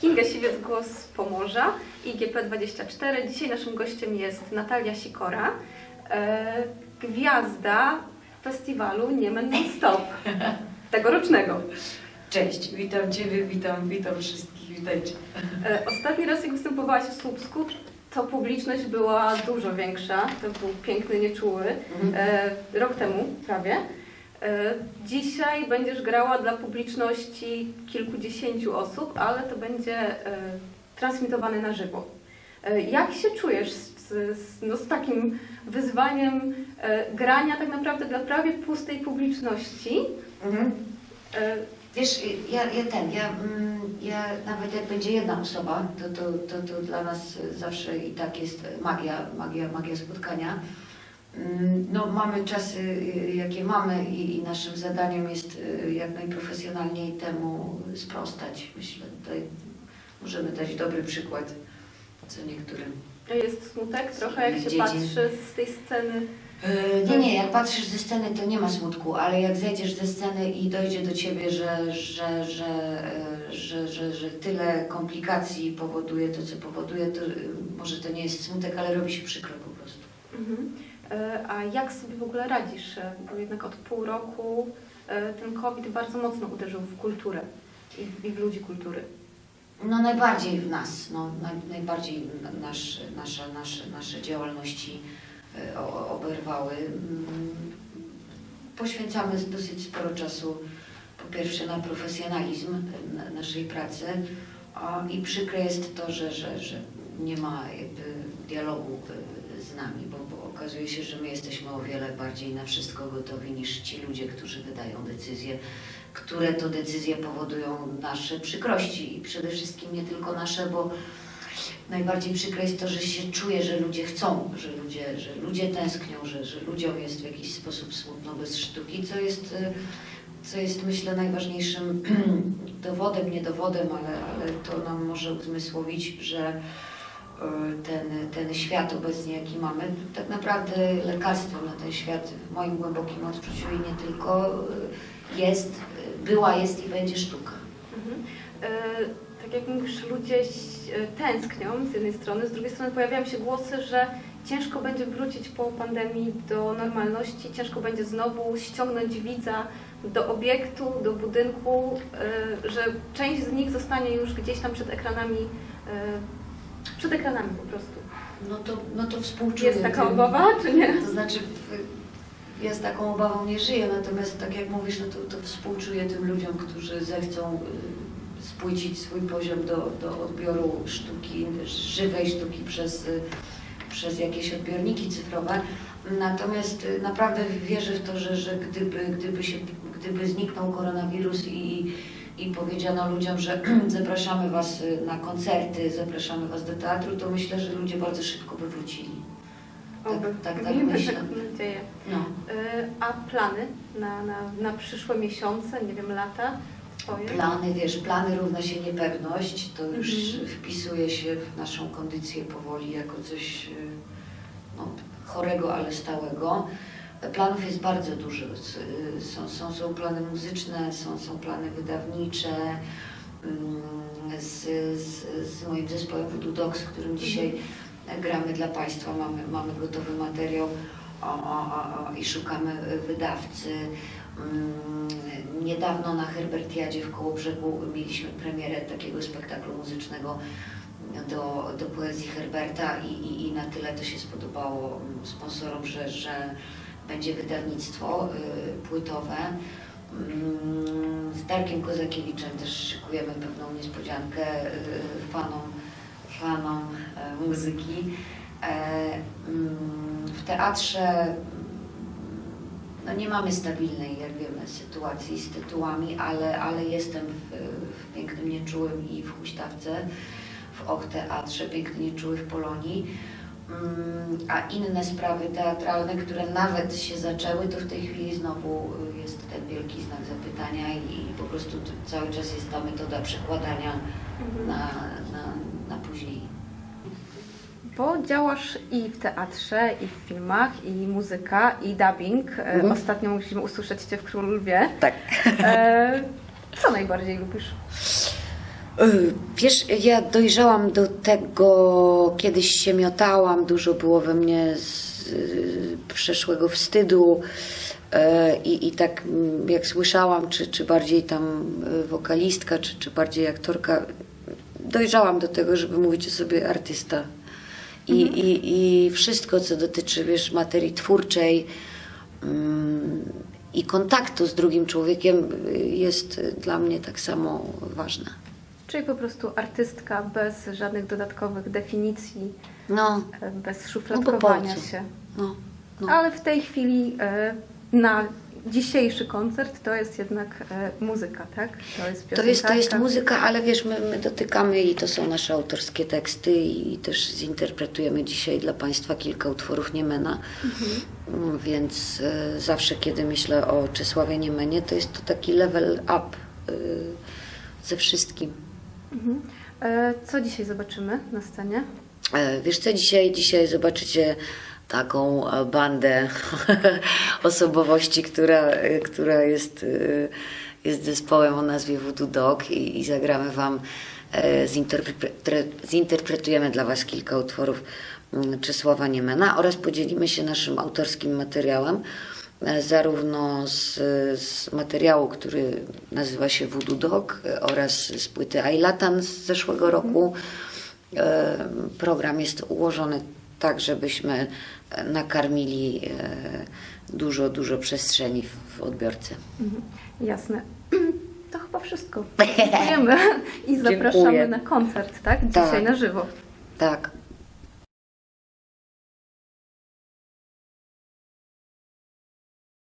Kinga Siwiec, Głos Pomorza, IGP24. Dzisiaj naszym gościem jest Natalia Sikora, e, gwiazda festiwalu Niemen Non-Stop, tegorocznego. Cześć, witam Ciebie, witam, witam wszystkich, witajcie. E, ostatni raz jak występowałaś w Słupsku, to publiczność była dużo większa, to był piękny, nieczuły, e, rok temu prawie. E, dzisiaj będziesz grała dla publiczności kilkudziesięciu osób, ale to będzie e, transmitowane na żywo. E, jak się czujesz z, z, no, z takim wyzwaniem grania tak naprawdę dla prawie pustej publiczności? Mhm. Wiesz, ja, ja ten, ja, mm, ja nawet jak będzie jedna osoba, to, to, to, to dla nas zawsze i tak jest magia, magia, magia spotkania. Mm, No, mamy czasy, y, jakie mamy i, i naszym zadaniem jest y, jak najprofesjonalniej temu sprostać. Myślę, tutaj możemy dać dobry przykład co niektórym. jest smutek trochę, jak się Dziedzin. patrzy z tej sceny. E, Nie, nie, jak patrzysz ze sceny, to nie ma smutku, ale jak zejdziesz ze sceny i dojdzie do ciebie, że, że, że, że, że, że tyle komplikacji powoduje to, co powoduje, to może to nie jest smutek, ale robi się przykro po prostu. Mhm. E, A jak sobie w ogóle radzisz? E, Bo jednak od pół roku e, ten COVID bardzo mocno uderzył w kulturę i w, ludzi kultury. No najbardziej w nas, no, naj, najbardziej na- nasz, nasze, nasze, nasze działalności oberwały. Mm, Poświęcamy dosyć sporo czasu po pierwsze na profesjonalizm na- naszej pracy i przykre jest to, że, że, że nie ma dialogu z nami, bo, bo okazuje się, że my jesteśmy o wiele bardziej na wszystko gotowi niż ci ludzie, którzy wydają decyzje które to decyzje powodują nasze przykrości i przede wszystkim nie tylko nasze, bo najbardziej przykre jest to, że się czuje, że ludzie chcą, że ludzie, że ludzie tęsknią, że, że ludziom jest w jakiś sposób smutno bez sztuki, co jest, co jest myślę najważniejszym dowodem, nie dowodem, ale, ale to nam może uzmysłowić, że ten, ten świat obecnie, jaki mamy, tak naprawdę lekarstwem na ten świat w moim głębokim odczuciu i nie tylko e, jest, e, była, jest i będzie sztuka. Mhm. E, Tak jak mówisz, ludzie e, tęsknią z jednej strony, z drugiej strony pojawiają się głosy, że ciężko będzie wrócić po pandemii do normalności, ciężko będzie znowu ściągnąć widza do obiektu, do budynku, e, że część z nich zostanie już gdzieś tam przed ekranami, e, przed ekranami po prostu. No to, no to współczuję. Jest taka tym. obawa, czy nie? To znaczy, ja z taką obawą nie żyję, natomiast tak jak mówisz, no to, to współczuję tym ludziom, którzy zechcą y, spłycić swój poziom do, do odbioru sztuki, żywej sztuki przez, y, przez jakieś odbiorniki cyfrowe. Natomiast y, naprawdę wierzę w to, że, że gdyby, gdyby, się, gdyby zniknął koronawirus i, i powiedziano ludziom, że zapraszamy Was y, na koncerty, zapraszamy Was do teatru, to myślę, że ludzie bardzo szybko by wrócili. Oby. tak, tak Miejmy myślę. taką nadzieję. No. E, A plany na, na, na przyszłe miesiące, nie wiem, lata twoje? Plany, wiesz, plany równa się niepewność, to już Mhm. wpisuje się w naszą kondycję powoli jako coś y, no, chorego, ale stałego. Planów jest bardzo dużo. Y, Są, są, są plany muzyczne, są, są plany wydawnicze. mm, Z, z, z moim zespołem Voodoo Dogs, którym dzisiaj gramy dla Państwa, mamy, mamy gotowy materiał o, o, o, i szukamy wydawcy. Mm, Niedawno na Herbertiadzie w Kołobrzegu mieliśmy premierę takiego spektaklu muzycznego do, do poezji Herberta i, i, i na tyle to się spodobało mm, sponsorom, że, że będzie wydawnictwo y, płytowe. Mm, Z Darkiem Kozakiewiczem też szykujemy pewną niespodziankę y, fanom, fanom e, muzyki. E, mm, W teatrze no nie mamy stabilnej, jak wiemy, sytuacji z tytułami, ale, ale jestem w, w Pięknym Nieczułym i w Huśtawce, w Och Teatrze, Piękny Nieczuły w Polonii. A inne sprawy teatralne, które nawet się zaczęły, to w tej chwili znowu jest ten wielki znak zapytania i, po prostu tu cały czas jest ta metoda przekładania Mhm. na, na, na później. Bo działasz i w teatrze, i w filmach, i muzyka, i dubbing. E, Mhm. Ostatnio mogliśmy usłyszeć Cię w Król Lwie. Tak. E, co najbardziej lubisz? Y, Wiesz, ja dojrzałam do tego, kiedyś się miotałam, dużo było we mnie z, y, przeszłego wstydu y, i, i tak mm, jak słyszałam, czy, czy bardziej tam wokalistka, czy, czy bardziej aktorka, dojrzałam do tego, żeby mówić o sobie artysta. I, i, i wszystko, co dotyczy, wiesz, materii twórczej mm, i kontaktu z drugim człowiekiem jest dla mnie tak samo ważne. Czyli po prostu artystka bez żadnych dodatkowych definicji, No, bez no szufladkowania co? się. No, no. Ale w tej chwili e, na dzisiejszy koncert to jest jednak e, muzyka, tak? To jest To jest, to jest muzyka, ale wiesz, my, my dotykamy i to są nasze autorskie teksty i też zinterpretujemy dzisiaj dla Państwa kilka utworów Niemena. Mm, Więc e, zawsze, kiedy myślę o Czesławie Niemenie, to jest to taki level up ze wszystkim. Mhm. E, co dzisiaj zobaczymy na scenie? E, Wiesz co, dzisiaj, dzisiaj zobaczycie taką e, bandę osobowości, która, która jest, jest zespołem o nazwie Voodoo Dog i, i zagramy Wam, zinterpre- zinterpretujemy dla Was kilka utworów mm, Czesława Niemena oraz podzielimy się naszym autorskim materiałem zarówno z, z materiału, który nazywa się Voodoo Dog oraz z płyty Ailatan z zeszłego roku. E, Program jest ułożony tak, żebyśmy nakarmili e, dużo, dużo przestrzeni w- w odbiorcy. Mhm. Jasne. To chyba wszystko. Dziękujemy i zapraszamy Dziękuję. na koncert, tak? Dzisiaj Tak. na żywo. Tak,